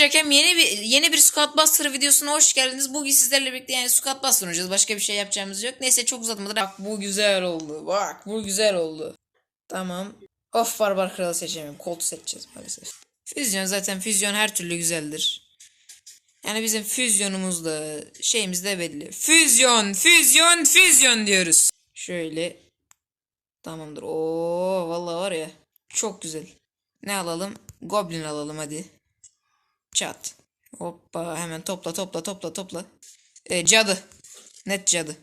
Hakem yeni bir yeni bir Squad Buster videosuna hoş geldiniz. Bugün sizlerle birlikte yani Squad Buster oynayacağız. Başka bir şey yapacağımız yok. Neyse çok uzatmadan. Bak bu güzel oldu. Bak bu güzel oldu. Tamam. Of barbar kralı seçemiyorum. Colt seçeceğiz maalesef. Füzyon zaten füzyon her türlü güzeldir. Yani bizim füzyonumuz da şeyimiz de belli. Füzyon, füzyon, füzyon diyoruz. Şöyle. Tamamdır. Oo vallahi var ya. Çok güzel. Ne alalım? Goblin alalım hadi. Çat. Hoppa hemen topla topla topla topla. E, cadı. Net cadı.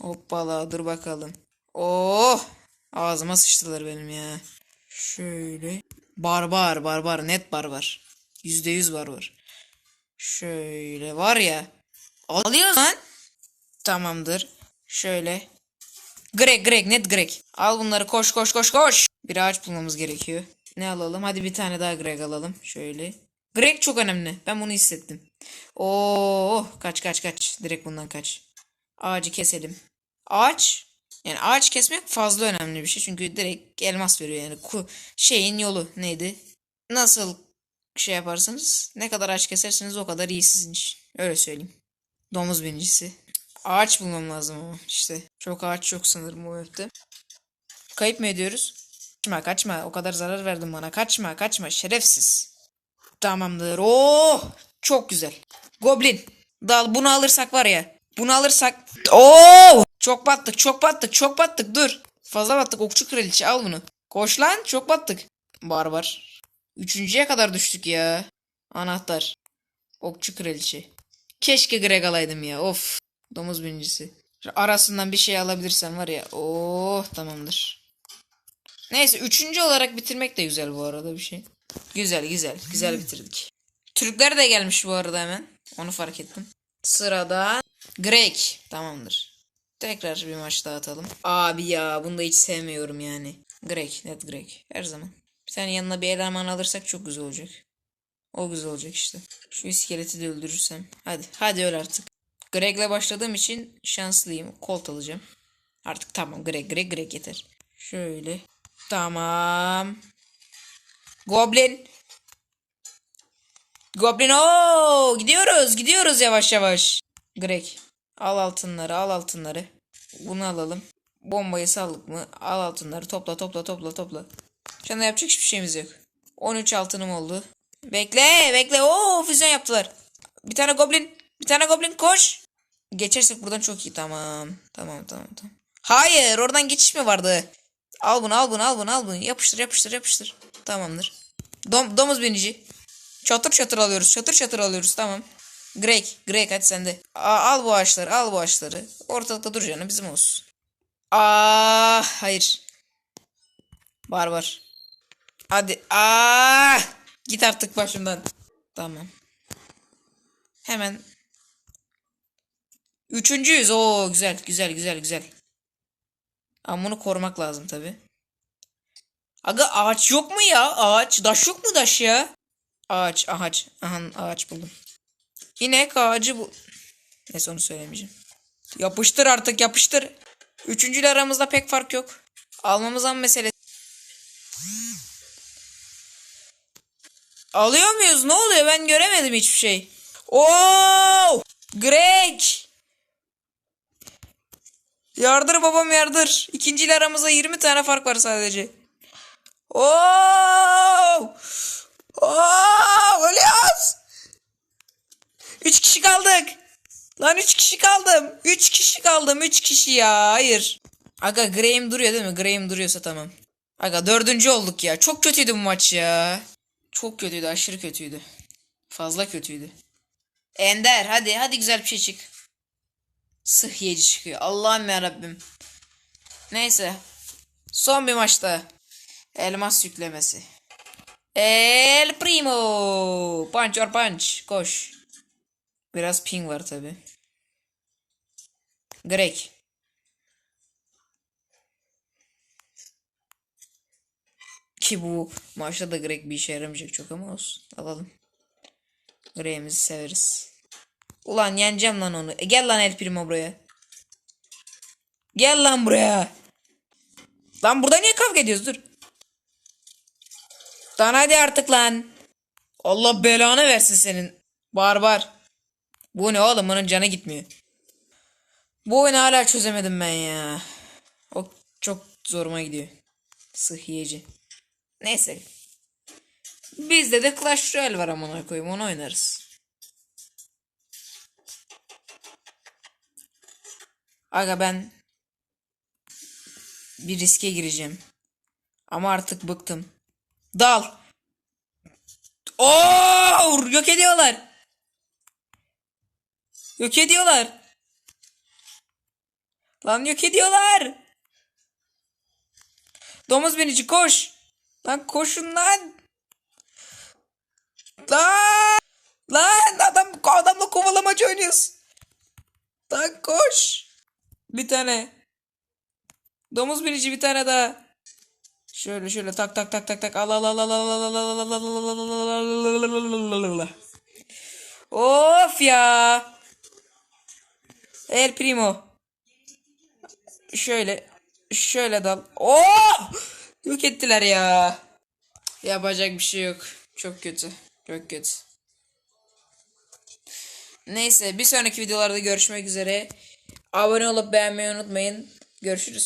Hoppala dur bakalım. Oh! Ağzıma sıçtılar benim ya. Şöyle. Barbar barbar net barbar. Yüzde yüz barbar. Şöyle var ya. Alıyoruz lan. Tamamdır. Şöyle. Greg Greg net Greg. Al bunları koş koş koş koş. Bir ağaç bulmamız gerekiyor. Ne alalım? Hadi bir tane daha Greg alalım. Şöyle. Greg çok önemli. Ben bunu hissettim. Oo, kaç kaç kaç. Direkt bundan kaç. Ağacı keselim. Ağaç yani ağaç kesmek fazla önemli bir şey. Çünkü direkt elmas veriyor yani. Ku şeyin yolu neydi? Nasıl şey yaparsanız ne kadar ağaç keserseniz o kadar iyi sizin için. Öyle söyleyeyim. Domuz birincisi. Ağaç bulmam lazım ama işte. Çok ağaç yok sanırım bu map'te. Kayıp mı ediyoruz? Kaçma kaçma. O kadar zarar verdin bana. Kaçma kaçma. Şerefsiz. Tamamdır. Oo, çok güzel. Goblin. Dal bunu alırsak var ya. Bunu alırsak. Oo! Çok battık, çok battık, çok battık. Dur. Fazla battık. Okçu kraliçe al bunu. Koş lan. Çok battık. Barbar. Üçüncüye kadar düştük ya. Anahtar. Okçu kraliçe. Keşke Greg alaydım ya. Of. Domuz birincisi. Şu arasından bir şey alabilirsem var ya. Oh tamamdır. Neyse üçüncü olarak bitirmek de güzel bu arada bir şey. Güzel güzel. Güzel bitirdik. Türkler de gelmiş bu arada hemen. Onu fark ettim. Sırada Greg. Tamamdır. Tekrar bir maç daha atalım. Abi ya bunu da hiç sevmiyorum yani. Greg. Net Greg. Her zaman. Bir tane yanına bir eleman alırsak çok güzel olacak. O güzel olacak işte. Şu iskeleti de öldürürsem. Hadi. Hadi öl artık. Greg'le başladığım için şanslıyım. Colt alacağım. Artık tamam. Greg, Greg, Greg yeter. Şöyle. Tamam. Goblin. Goblin o gidiyoruz gidiyoruz yavaş yavaş. Greg al altınları al altınları. Bunu alalım. Bombayı saldık mı? Al altınları topla topla topla topla. Şu anda yapacak hiçbir şeyimiz yok. 13 altınım oldu. Bekle bekle. Oo füzyon yaptılar. Bir tane goblin. Bir tane goblin koş. Geçersek buradan çok iyi tamam. Tamam tamam tamam. Hayır oradan geçiş mi vardı? Al bunu al bunu al bunu al bunu. Yapıştır yapıştır yapıştır. Tamamdır. Dom, domuz binici. Çatır çatır alıyoruz. Çatır çatır alıyoruz. Tamam. Greg. Greg hadi sen de. Aa, al bu ağaçları. Al bu ağaçları. Ortalıkta dur canım bizim olsun. Aa, hayır. Var. Hadi. Aa, git artık başımdan. Tamam. Hemen. Üçüncüyüz. Oo güzel güzel güzel güzel. Ama bunu korumak lazım tabi. Aga ağaç yok mu ya? Ağaç. Daş yok mu daş ya? Ağaç, ağaç. Aha ağaç buldum. İnek ağacı bu. Neyse onu söylemeyeceğim. Yapıştır artık yapıştır. Üçüncüyle aramızda pek fark yok. Almamız an mesele. Alıyor muyuz? Ne oluyor? Ben göremedim hiçbir şey. Oo! Greg! Yardır babam yardır. İkinciyle aramızda 20 tane fark var sadece. Oo! Oo! Ölüyoruz. 3 kişi kaldık. Lan 3 kişi kaldım. 3 kişi kaldım. 3 kişi ya. Hayır. Aga Graham duruyor değil mi? Graham duruyorsa tamam. Aga dördüncü olduk ya. Çok kötüydü bu maç ya. Çok kötüydü. Aşırı kötüydü. Fazla kötüydü. Ender hadi hadi güzel bir şey çık. Sıhhiyeci çıkıyor. Allah'ım ya Rabbim. Neyse. Son bir maçta. Elmas yüklemesi. El Primo. Punch or punch. Koş. Biraz ping var tabi. Greg. Ki bu maçta da Greg bir işe yaramayacak çok ama olsun. Alalım. Greg'imizi severiz. Ulan yeneceğim lan onu. E, gel lan El Primo buraya. Gel lan buraya. Lan burada niye kavga ediyoruz dur. Lan hadi artık lan. Allah belanı versin senin. Barbar. Bu ne oğlum bunun canı gitmiyor. Bu oyunu hala çözemedim ben ya. O çok zoruma gidiyor. Sıhhiyeci. Neyse. Bizde de Clash Royale var amına koyayım onu oynarız. Aga ben bir riske gireceğim. Ama artık bıktım. Dal. Oo, yok ediyorlar. Yok ediyorlar. Lan yok ediyorlar. Domuz binici koş. Lan koşun lan. Lan. Lan adam adamla kovalamaca oynuyoruz. Lan koş. Bir tane. Domuz binici bir tane daha. Şöyle şöyle tak tak tak tak tak al al al al al al al al Of ya. El primo. Şöyle şöyle dal. Oh! Yok ettiler ya. Yapacak bir şey yok. Çok kötü. Çok kötü. Neyse bir sonraki videolarda görüşmek üzere. Abone olup beğenmeyi unutmayın. Görüşürüz.